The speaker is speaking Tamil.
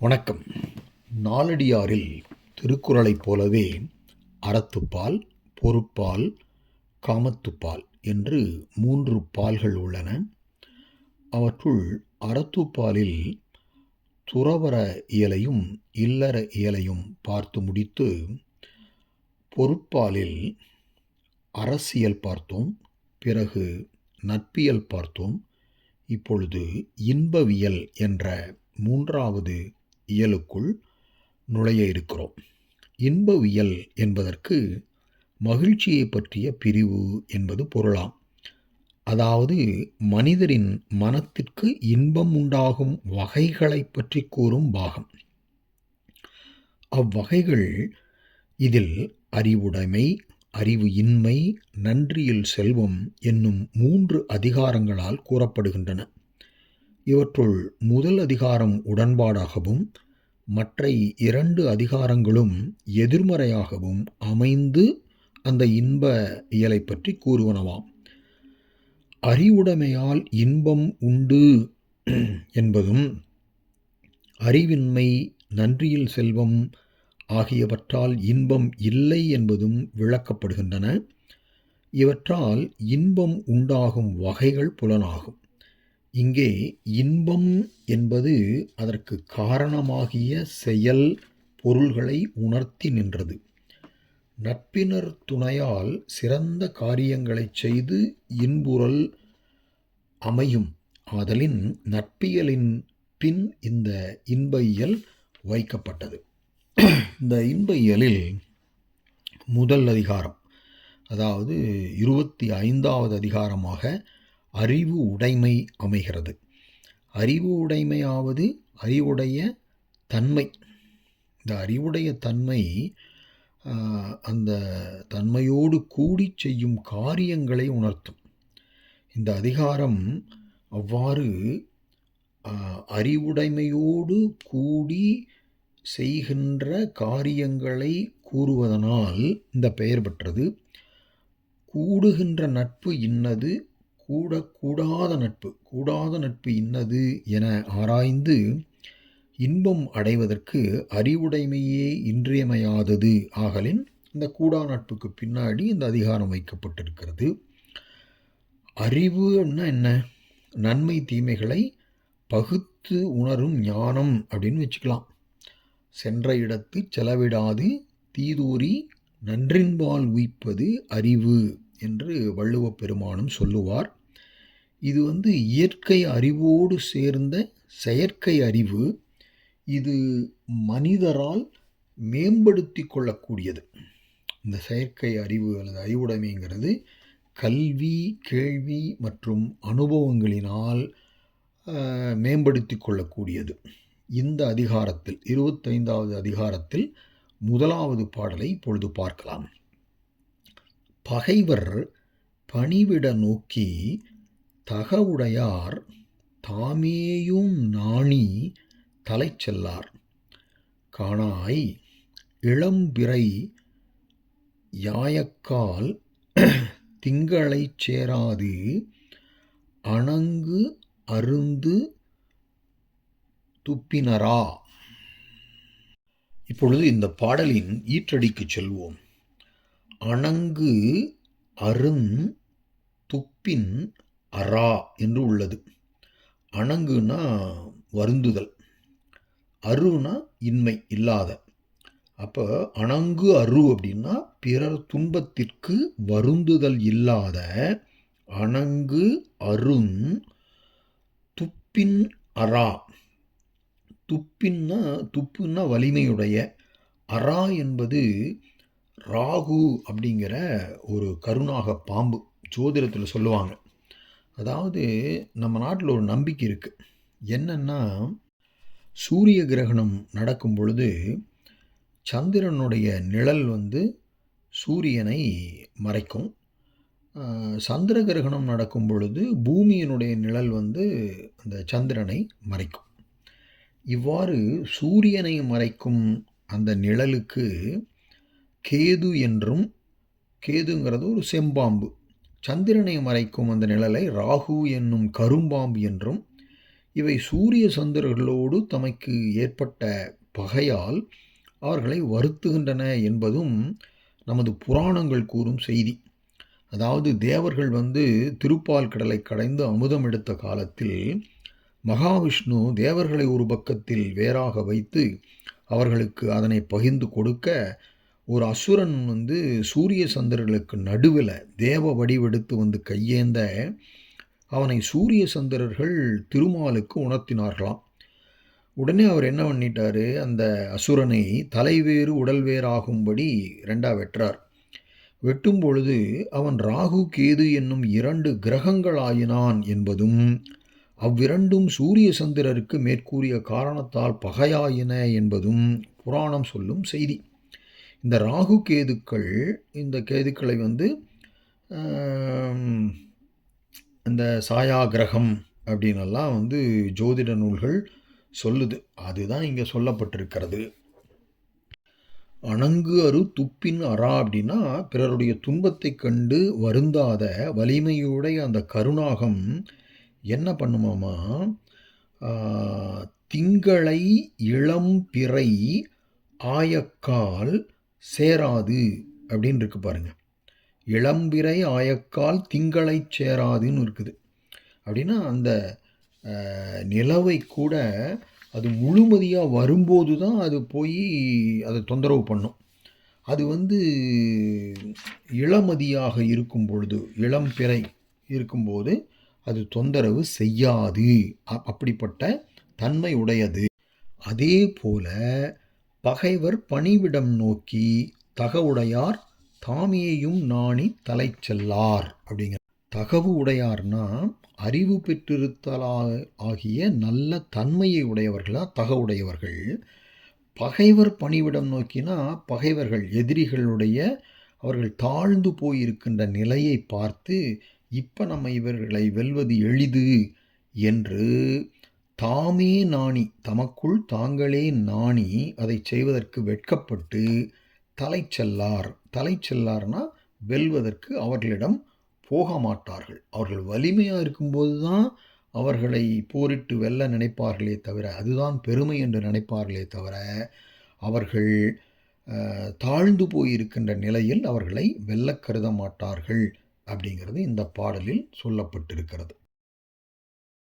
வணக்கம். நாலடியாரில் திருக்குறளைப் போலவே அறத்துப்பால் பொறுப்பால் காமத்துப்பால் என்று மூன்று பால்கள் உள்ளன. அவற்றுள் அறத்துப்பாலில் துறவற இயலையும் இல்லற இயலையும் பார்த்து முடித்து பொருட்பாலில் அரசியல் பார்த்தோம் பிறகு நட்பியல் பார்த்தோம் இப்பொழுது இன்பவியல் என்ற மூன்றாவது இயலுக்குள் நுழைய இருக்கிறோம். இன்பவியல் என்பதற்கு மகிழ்ச்சியை பற்றிய பிரிவு என்பது பொருளாம். அதாவது மனிதரின் மனத்திற்கு இன்பம் உண்டாகும் வகைகளை பற்றி கூறும் பாகம். அவ்வகைகள் இதில் அறிவுடைமை அறிவு இன்மை நன்றியில் செல்வம் என்னும் மூன்று அதிகாரங்களால் கூறப்படுகின்றன. இவற்றுள் முதல் அதிகாரம் உடன்பாடாகவும் மற்ற இரண்டு அதிகாரங்களும் எதிர்மறையாகவும் அமைந்து அந்த இன்ப இயலை பற்றி கூறுவனவாம். அறிவுடைமையால் இன்பம் உண்டு என்பதும் அறிவின்மை நன்றியில் செல்வம் ஆகியவற்றால் இன்பம் இல்லை என்பதும் விளக்கப்படுகின்றன. இவற்றால் இன்பம் உண்டாகும் வகைகள் புலனாகும். இங்கே இன்பம் என்பது அதற்கு காரணமாகிய செயல் பொருள்களை உணர்த்தி நின்றது. நட்பினர் துணையால் சிறந்த காரியங்களை செய்து இன்புறல் அமையும். ஆதலின் நட்பியலின் பின் இந்த இன்ப இயல் வைக்கப்பட்டது. இந்த இன்ப இயலில் முதல் அதிகாரம் அதாவது இருபத்தி ஐந்தாவது அதிகாரமாக அறிவு உடைமை அமைகிறது. அறிவு உடைமையாவது அறிவுடைய தன்மை. இந்த அறிவுடைய தன்மை அந்த தன்மையோடு கூடி செய்யும் காரியங்களை உணர்த்தும். இந்த அதிகாரம் அவ்வாறு அறிவுடைமையோடு கூடி செய்கின்ற காரியங்களை கூறுவதனால் இந்த பெயர் பெற்றது. கூடுகின்ற நட்பு இன்னது கூடக்கூடாத நட்பு கூடாத நட்பு இன்னது என ஆராய்ந்து இன்பம் அடைவதற்கு அறிவுடைமையே இன்றியமையாதது ஆகலின் இந்த கூடா நட்புக்கு பின்னாடி இந்த அதிகாரம் வைக்கப்பட்டிருக்கிறது. அறிவுன்னா என்ன? நன்மை தீமைகளை பகுத்து உணரும் ஞானம் அப்படின்னு வச்சுக்கலாம். சென்ற இடத்து செலவிடாது தீதூரி நன்றின்பால் உயிப்பது அறிவு என்று வள்ளுவ பெருமானும் சொல்லுவார். இது வந்து இயற்கை அறிவோடு சேர்ந்த செயற்கை அறிவு. இது மனிதரால் மேம்படுத்தி கொள்ளக்கூடியது. இந்த செயற்கை அறிவு அல்லது அறிவுடைமைங்கிறது கல்வி கேள்வி மற்றும் அனுபவங்களினால் மேம்படுத்தி கொள்ளக்கூடியது. இந்த அதிகாரத்தில் இருபத்தைந்தாவது அதிகாரத்தில் முதலாவது பாடலை இப்பொழுது பார்க்கலாம். பகைவர் பணிவிட நோக்கி தகவுடையார் தாமேயும் நாணி தலை செல்லார். காணாய் இளம்பிறை யாயக்கால் திங்களைச் சேராது அணங்கு அருந்து துப்பினரா. இப்பொழுது இந்த பாடலின் ஈற்றடிக்கு செல்வோம். அணங்கு அருந் துப்பின் அரா என்று உள்ளது. அணங்குனா வருந்துதல். அருனா இன்மை இல்லாத. அப்போ அணங்கு அரு அப்படின்னா பிறர் துன்பத்திற்கு வருந்துதல் இல்லாத. அணங்கு அருண் துப்பின் அரா. துப்பின்னா துப்புன்னா வலிமையுடைய. அரா என்பது ராகு அப்படிங்கிற ஒரு கருணாக பாம்பு ஜோதிடத்தில் சொல்லுவாங்க. அதாவது நம்ம நாட்டில் ஒரு நம்பிக்கை இருக்குது என்னென்னா சூரிய கிரகணம் நடக்கும் பொழுது சந்திரனுடைய நிழல் வந்து சூரியனை மறைக்கும். சந்திர கிரகணம் நடக்கும் பொழுது பூமியினுடைய நிழல் வந்து அந்த சந்திரனை மறைக்கும். இவ்வாறு சூரியனை மறைக்கும் அந்த நிழலுக்கு கேது என்றும் கேதுங்கிறது ஒரு செம்பாம்பு. சந்திரனை மறைக்கும் அந்த நிழலை ராகு என்னும் கரும்பாம்பு என்றும் இவை சூரிய சந்திரர்களோடு தமக்கு ஏற்பட்ட பகையால் அவர்களை வருத்துகின்றன என்பதும் நமது புராணங்கள் கூறும் செய்தி. அதாவது தேவர்கள் வந்து திருப்பால் கடலை கடைந்து அமுதம் எடுத்த காலத்தில் மகாவிஷ்ணு தேவர்களை ஒரு பக்கத்தில் வேறாக வைத்து அவர்களுக்கு அதனை பகிர்ந்து கொடுக்க ஒரு அசுரன் வந்து சூரிய சந்திரர்களுக்கு நடுவில் தேவ வடிவெடுத்து வந்து கையேந்த அவனை சூரிய சந்திரர்கள் திருமாலுக்கு உணர்த்தினார்களாம். உடனே அவர் என்ன பண்ணிட்டார்? அந்த அசுரனை தலைவேறு உடல் வேறாகும்படி ரெண்டா வெட்டுறார். வெட்டும் பொழுது அவன் ராகு கேது என்னும் இரண்டு கிரகங்களாயினான் என்பதும் அவ்விரண்டும் சூரிய சந்திரருக்கு மேற்கூறிய காரணத்தால் பகையாயின என்பதும் புராணம் சொல்லும் செய்தி. இந்த ராகு கேதுக்கள் இந்த கேதுக்களை வந்து இந்த சாயா கிரகம் அப்படின்னெல்லாம் வந்து ஜோதிட நூல்கள் சொல்லுது. அதுதான் இங்கே சொல்லப்பட்டிருக்கிறது. அணங்கு அரு துப்பின் அரா அப்படின்னா பிறருடைய துன்பத்தை கண்டு வருந்தாத வலிமையுடைய அந்த கருணாகம் என்ன பண்ணுமாமா? திங்களை இளம் பிறை ஆயக்கால் சேராது அப்படின்னு இருக்கு பாருங்கள் இளம்பிறை ஆயக்கால் திங்களை சேராதுன்னு இருக்குது. அப்படின்னா அந்த நிலவை கூட அது முழுமதியாக வரும்போது தான் அது போய் அதை தொந்தரவு பண்ணும். அது வந்து இளமதியாக இருக்கும் பொழுது இளம்பிறை இருக்கும்போது அது தொந்தரவு செய்யாது. அப்படிப்பட்ட தன்மை உடையது. அதே போல் பகைவர் பணிவிடம் நோக்கி தகவுடையார் தாமியையும் நாணி தலை செல்லார் அப்படிங்கிற தகவு உடையார்னா அறிவு பெற்றிருத்தலா ஆகிய நல்ல தன்மையை உடையவர்களா? தகவுடையவர்கள். பகைவர் பணிவிடம் நோக்கினா பகைவர்கள் எதிரிகளுடைய அவர்கள் தாழ்ந்து போயிருக்கின்ற நிலையை பார்த்து இப்போ நம்ம இவர்களை வெல்வது எளிது என்று தாமே நாணி தமக்குள் தாங்களே நாணி அதை செய்வதற்கு வெட்கப்பட்டு தலை செல்லார். தலை செல்லார்னா வெல்வதற்கு அவர்களிடம் போக மாட்டார்கள் அவர்கள் வலிமையாக இருக்கும்போது தான் அவர்களை போரிட்டு வெல்ல நினைப்பார்களே தவிர அதுதான் பெருமை என்று நினைப்பார்களே தவிர அவர்கள் தாழ்ந்து போயிருக்கின்ற நிலையில் அவர்களை வெல்ல கருத மாட்டார்கள் அப்படிங்கிறது இந்த பாடலில் சொல்லப்பட்டிருக்கிறது.